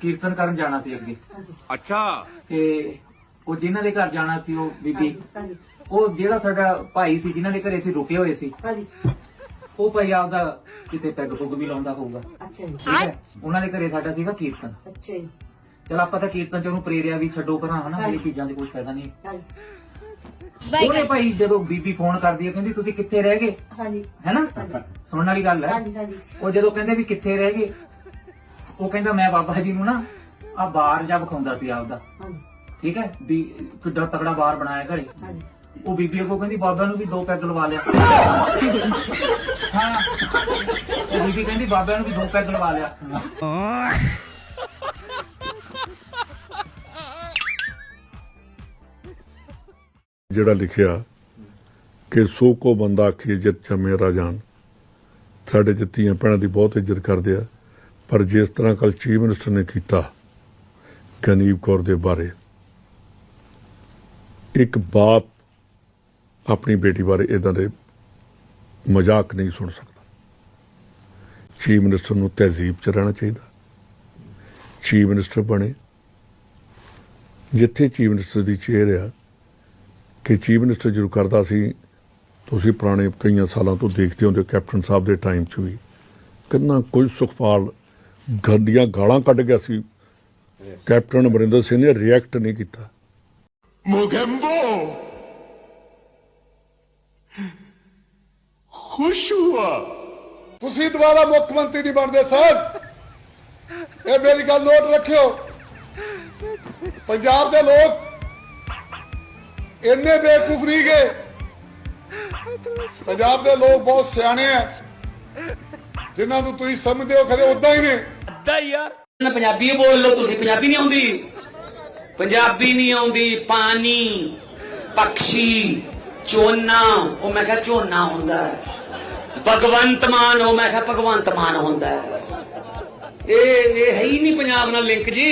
ਕੀਰਤਨ ਕਰਨ ਜਾਣਾ ਸੀ ਅੱਗੇ। ਅੱਛਾ। ਤੇ ਉਹ ਜਿਨ੍ਹਾਂ ਦੇ ਘਰ ਜਾਣਾ ਸੀ ਉਹ ਬੀਬੀ ਹਾਂਜੀ ਉਹ ਜਿਹੜਾ ਸਾਡਾ ਭਾਈ ਸੀ ਜਿਨ੍ਹਾਂ ਦੇ ਘਰੇ ਅਸੀਂ ਰੁਕੇ ਹੋਏ ਸੀ ਹਾਂਜੀ। ਉਹ ਭਾਈ ਆਪਦਾ ਕਿਤੇ ਪੈਗ ਪੁੱਗ ਵੀ ਲਾਉਂਦਾ ਹੋਊਗਾ। ਅੱਛਾ ਜੀ। ਠੀਕ ਹੈ? ਉਹਨਾਂ ਦੇ ਘਰੇ ਸਾਡਾ ਸੀਗਾ ਕੀਰਤਨ। ਅੱਛਾ ਜੀ। ਚਲ ਆਪਾਂ ਤਾਂ ਕੀਰਤਨ ਚ ਉਹਨੂੰ ਪ੍ਰੇਰਿਆ ਵੀ ਛੱਡੋ ਭਰਾ ਹਨਾ ਇਹ। ਚੀਜ਼ਾਂ ਦੀ ਕੋਈ ਫਾਇਦਾ ਨਹੀਂ। ਹਾਂਜੀ। ਉਹਨੇ ਭਾਈ ਜਦੋਂ ਬੀਬੀ ਫੋਨ ਕਰਦੀ ਹੈ ਕਹਿੰਦੀ ਤੁਸੀਂ ਕਿੱਥੇ ਰਹਿ ਗਏ? ਹਾਂਜੀ। ਹੈਨਾ। ਸੁਣਨ ਵਾਲੀ ਗੱਲ ਹੈ। ਹਾਂਜੀ ਹਾਂਜੀ। ਉਹ ਜਦੋਂ ਕਹਿੰਦੇ ਵੀ ਕਿੱਥੇ ਰਹਿ ਗਏ ਉਹ ਕਹਿੰਦਾ ਮੈਂ ਬਾਬਾ ਜੀ ਨੂੰ ਨਾ ਆ ਬਾਰ ਜਾ ਵਿਖਾਉਂਦਾ ਸੀ ਆਪਦਾ। ਹਾਂਜੀ। ਠੀਕ ਹੈ? ਵੀ ਕਿੱਡਾ ਤਕੜਾ ਬਾਰ ਬਣਾਇਆ ਘਰੇ। ਹਾਂਜੀ। ਉਹ ਬੀਬੀ ਅੱਗੋਂ ਕਹਿੰਦੀ ਬਾਬਾ ਨੂੰ ਵੀ ਦੋ ਪੈਗ ਲਵਾ ਲਿਆ। ਹਾਂ। ਉਹ ਬੀਬੀ ਕਹਿੰਦੀ ਬਾਬਾ ਨੂੰ ਵੀ ਦੋ ਪੈਗ ਲਵਾ ਲਿਆ। ਜਿਹੜਾ ਲਿਖਿਆ ਕਿ ਸੋ ਕੋ ਬੰਦਾ ਆਖੇ ਜਿਤ ਜਮੇ ਰਾਜਾਨ ਸਾਡੇ ਜਿੱਤੀਆਂ ਭੈਣਾਂ ਦੀ ਬਹੁਤ ਇੱਜ਼ਤ ਕਰਦੇ ਆ। ਪਰ ਜਿਸ ਤਰ੍ਹਾਂ ਕੱਲ ਚੀਫ ਮਿਨਿਸਟਰ ਨੇ ਕੀਤਾ ਗਨੀਬ ਕੌਰ ਦੇ ਬਾਰੇ, ਇੱਕ ਬਾਪ ਆਪਣੀ ਬੇਟੀ ਬਾਰੇ ਇਦਾਂ ਦੇ ਮਜ਼ਾਕ ਨਹੀਂ ਸੁਣ ਸਕਦਾ। ਚੀਫ ਮਿਨਿਸਟਰ ਨੂੰ ਤਹਿਜ਼ੀਬ ਚ ਰਹਿਣਾ ਚਾਹੀਦਾ। ਚੀਫ ਮਿਨਿਸਟਰ ਬਣੇ। ਜਿੱਥੇ ਚੀਫ ਮਿਨਿਸਟਰ ਦੀ ਚੇਅਰ ਆ, ਕਿ ਚੀਫ ਮਿਨਿਸਟਰ ਜਦੋਂ ਕਰਦਾ ਸੀ, ਤੁਸੀਂ ਪੁਰਾਣੇ ਕਈਆਂ ਸਾਲਾਂ ਤੋਂ ਦੇਖਦੇ ਹੁੰਦੇ ਹੋ ਕੈਪਟਨ ਸਾਹਿਬ ਦੇ ਟਾਈਮ 'ਚ ਵੀ, ਕਿੰਨਾ ਕੁਝ ਸੁਖਪਾਲ ਗੱਡੀਆਂ ਗਾਲਾਂ ਕੱਢ ਗਿਆ ਸੀ। ਕੈਪਟਨ ਅਮਰਿੰਦਰ ਸਿੰਘ ਨੇ ਰਿਐਕਟ ਨਹੀਂ ਕੀਤਾ। ਮੁਗੰਬੋ। ਖੁਸ਼ ਹੁਆ। ਤੁਸੀਂ ਦੁਬਾਰਾ ਮੁੱਖ ਮੰਤਰੀ ਨਹੀਂ ਬਣਦੇ ਸਰ। ਇਹ ਮੇਰੀ ਗੱਲ ਨੋਟ ਰੱਖਿਓ। ਪੰਜਾਬ ਦੇ ਲੋਕ ਇੰਨੇ ਬੇਵਕੂਫ ਨਹੀਂ ਗਏ। ਪੰਜਾਬ ਦੇ ਲੋਕ ਬਹੁਤ ਸਿਆਣੇ ਆ ਜਿਨ੍ਹਾਂ ਨੂੰ ਤੁਸੀਂ ਸਮਝਦੇ ਹੋ ਖਰੇ ਉਦਾਂ ਹੀ ਨੇ। ਨਾ ਪੰਜਾਬੀ ਬੋਲ ਲਓ ਤੁਸੀਂ ਪੰਜਾਬੀ ਨਹੀਂ ਆਉਂਦੀ। ਪੰਜਾਬੀ ਨਹੀਂ ਆਉਂਦੀ ਪਾਣੀ ਪੰਛੀ ਝੋਨਾ। ਉਹ ਮੈਂ ਕਿਹਾ ਝੋਨਾ ਹੁੰਦਾ ਹੈ। ਭਗਵੰਤ ਮਾਨ ਉਹ ਮੈਂ ਕਿਹਾ ਭਗਵੰਤ ਮਾਨ ਹੁੰਦਾ ਹੈ। ਇਹ ਇਹ ਹੈ ਹੀ ਨਹੀਂ ਪੰਜਾਬ ਨਾਲ ਲਿੰਕ ਜੀ।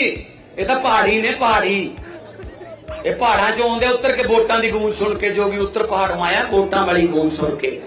ਇਹ ਤਾਂ ਪਹਾੜੀ ਨੇ ਪਹਾੜੀ। ਇਹ ਪਹਾੜਾਂ ਚੋਂ ਆਉਂਦੇ ਉੱਤਰ ਕੇ ਵੋਟਾਂ ਦੀ ਗੂੰਜ ਸੁਣ ਕੇ ਜੋਗੀ ਉੱਤਰ ਪਹਾੜੋਂ ਆਇਆ ਵੋਟਾਂ ਵਾਲੀ ਗੂੰਜ ਸੁਣ ਕੇ।